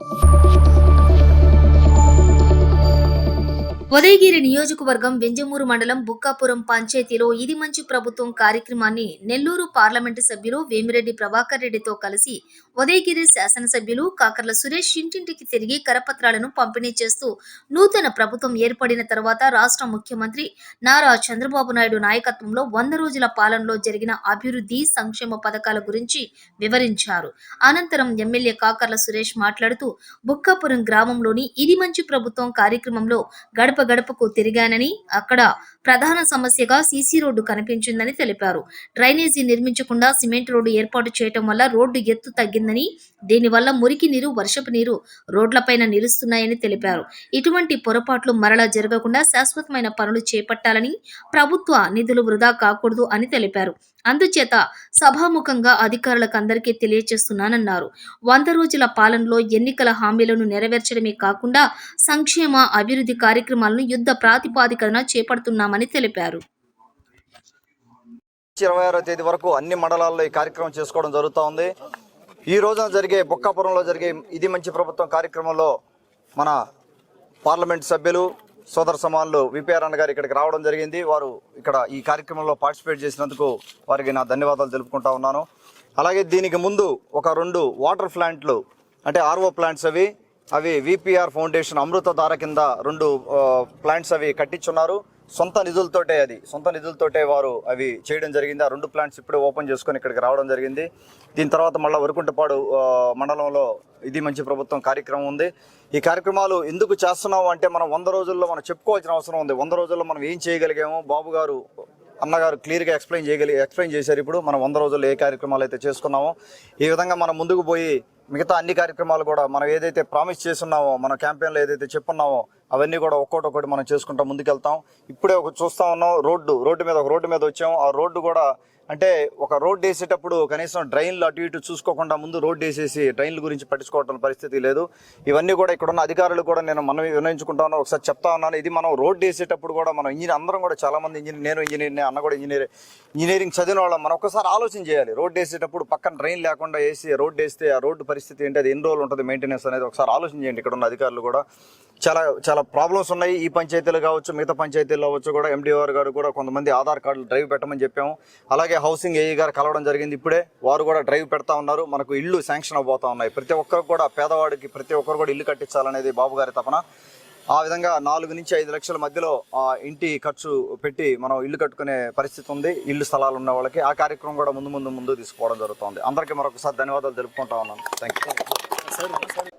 you Udayagiri నియోజకవర్గం వెంజమూరు మండలం బుక్కాపురం పంచాయతీలో ఇది మంచి ప్రభుత్వం కార్యక్రమాన్ని నెల్లూరు పార్లమెంటు సభ్యులు వేమిరెడ్డి ప్రభాకర్ రెడ్డితో కలిసి ఉదయగిరి శాసనసభ్యులు కాకర్ల సురేష్ ఇంటింటికి తిరిగి కరపత్రాలను పంపిణీ చేస్తూ నూతన ప్రభుత్వం ఏర్పడిన తర్వాత రాష్ట్ర ముఖ్యమంత్రి నారా చంద్రబాబు నాయుడు నాయకత్వంలో వంద రోజుల పాలనలో జరిగిన అభివృద్ధి సంక్షేమ పథకాల గురించి వివరించారు. అనంతరం ఎమ్మెల్యే కాకర్ల సురేష్ మాట్లాడుతూ బుక్కాపురం గ్రామంలోని ఇది మంచి ప్రభుత్వం కార్యక్రమంలో గడప గడపకు తిరిగానని అక్కడ ప్రధాన సమస్యగా సీసీ రోడ్డు కనిపించిందని తెలిపారు. డ్రైనేజీ నిర్మించకుండా సిమెంట్ రోడ్డు ఏర్పాటు చేయటం వల్ల రోడ్డు ఎత్తు తగ్గిందని దీనివల్ల మురికి నీరు వర్షపు నీరు రోడ్లపైన నిలుస్తున్నాయని తెలిపారు. ఇటువంటి పొరపాట్లు మరలా జరగకుండా శాశ్వతమైన పనులు చేపట్టాలని ప్రభుత్వ నిధులు వృధా కాకూడదు అని తెలిపారు. అందుచేత సభాముఖంగా అధికారులకు అందరికీ తెలియజేస్తున్నానన్నారు వంద రోజుల పాలనలో ఎన్నికల హామీలను నెరవేర్చడమే కాకుండా సంక్షేమ అభివృద్ధి కార్యక్రమాలను యుద్ధ ప్రాతిపాదికన చేపడుతున్నామని తెలిపారు. ఇరవై ఆరో తేదీ వరకు అన్ని మండలాల్లో ఈ కార్యక్రమం చేసుకోవడం జరుగుతూ ఉంది ఈ రోజున జరిగే బొక్కాపురంలో జరిగే ఇది మంచి ప్రభుత్వం కార్యక్రమంలో మన పార్లమెంట్ సభ్యులు సోదర సమానులు విపిఆర్ గారు ఇక్కడికి రావడం జరిగింది. వారు ఇక్కడ ఈ కార్యక్రమంలో పార్టిసిపేట్ చేసినందుకు వారికి నా ధన్యవాదాలు తెలుపుకుంటా ఉన్నాను. అలాగే దీనికి ముందు ఒక రెండు వాటర్ ప్లాంట్లు అంటే ఆర్ఓ ప్లాంట్స్ అవి అవి విపిఆర్ ఫౌండేషన్ అమృతధార కింద రెండు ప్లాంట్స్ అవి కట్టించున్నారు. సొంత నిధులతోటే అది. సొంత నిధులతోటే వారు అవి చేయడం జరిగింది. ఆ రెండు ప్లాంట్స్ ఇప్పుడే ఓపెన్ చేసుకొని ఇక్కడికి రావడం జరిగింది. దీని తర్వాత మళ్ళీ వరుకుంటపాడు మండలంలో ఇది మంచి ప్రభుత్వం కార్యక్రమం ఉంది. ఈ కార్యక్రమాలు ఎందుకు చేస్తున్నాము అంటే మనం వంద రోజుల్లో మనం చెప్పుకోవాల్సిన అవసరం ఉంది. వంద రోజుల్లో మనం ఏం చేయగలిగాము? బాబు గారు అన్నగారు క్లియర్గా ఎక్స్ప్లెయిన్ చేయగలి ఎక్స్ప్లెయిన్ చేశారు ఇప్పుడు. మనం వంద రోజుల్లో ఏ కార్యక్రమాలు అయితే చేసుకున్నామో ఈ విధంగా మనం ముందుకు పోయి మిగతా అన్ని కార్యక్రమాలు కూడా మనం ఏదైతే ప్రామిస్ చేస్తున్నామో మన క్యాంపెయిన్లో ఏదైతే చెప్పున్నామో అవన్నీ కూడా ఒక్కోటి ఒక్కటి మనం చేసుకుంటా ముందుకెళ్తాం. ఇప్పుడే ఒక చూస్తా ఉన్నాం రోడ్డు రోడ్డు మీద ఒక రోడ్డు మీద వచ్చాం ఆ రోడ్డు కూడా అంటే ఒక రోడ్డు వేసేటప్పుడు కనీసం డ్రైన్లు అటు ఇటు చూసుకోకుండా ముందు రోడ్డు వేసేసి డ్రైన్ల గురించి పట్టించుకోవటం పరిస్థితి లేదు. ఇవన్నీ కూడా ఇక్కడ ఉన్న అధికారులు కూడా నేను మనం వినయించుకుంటా ఉన్నాను. ఒకసారి చెప్తా ఉన్నాను. ఇది మనం రోడ్డు వేసేటప్పుడు కూడా మనం ఇంజనీర్ అందరం కూడా చాలా మంది ఇంజనీర్ నేను ఇంజనీర్ అన్న కూడా ఇంజనీర్ ఇంజనీరింగ్ చదివిన వాళ్ళం. మనం ఒకసారి ఆలోచన చేయాలి. రోడ్డు వేసేటప్పుడు పక్కన డ్రైన్ లేకుండా వేసి రోడ్డు వేస్తే ఆ రోడ్డు పరిస్థితి ఏంటి? అది ఎన్ని రోజులు ఉంటుంది మెయింటెనెన్స్ అనేది? ఒకసారి ఆలోచన చేయండి. ఇక్కడ ఉన్న అధికారులు కూడా చాలా చాలా ప్రాబ్లమ్స్ ఉన్నాయి. ఈ పంచాయతీలు కావచ్చు మిగతా పంచాయతీలు కావచ్చు కూడా ఎండిఓఆర్ గారు కూడా కొంతమంది ఆధార్ కార్డులు డ్రైవ్ పెట్టమని చెప్పాము. అలాగే హౌసింగ్ ఏఈ గారు కలవడం జరిగింది ఇప్పుడే. వారు కూడా డ్రైవ్ పెడతా ఉన్నారు. మనకు ఇల్లు శాంక్షన్ అవబోతా ఉన్నాయి. ప్రతి ఒక్కరు కూడా పేదవాడికి ప్రతి ఒక్కరు కూడా ఇల్లు కట్టించాలనేది బాబు గారి తపన. ఆ విధంగా నాలుగు నుంచి ఐదు లక్షల మధ్యలో ఆ ఇంటి ఖర్చు పెట్టి మనం ఇల్లు కట్టుకునే పరిస్థితి ఉంది. ఇల్లు స్థలాలు ఉన్న వాళ్ళకి. ఆ కార్యక్రమం కూడా ముందు ముందు ముందు తీసుకోవడం జరుగుతుంది. అందరికీ మరొకసారి ధన్యవాదాలు తెలుపుకుంటా ఉన్నాను. Thank you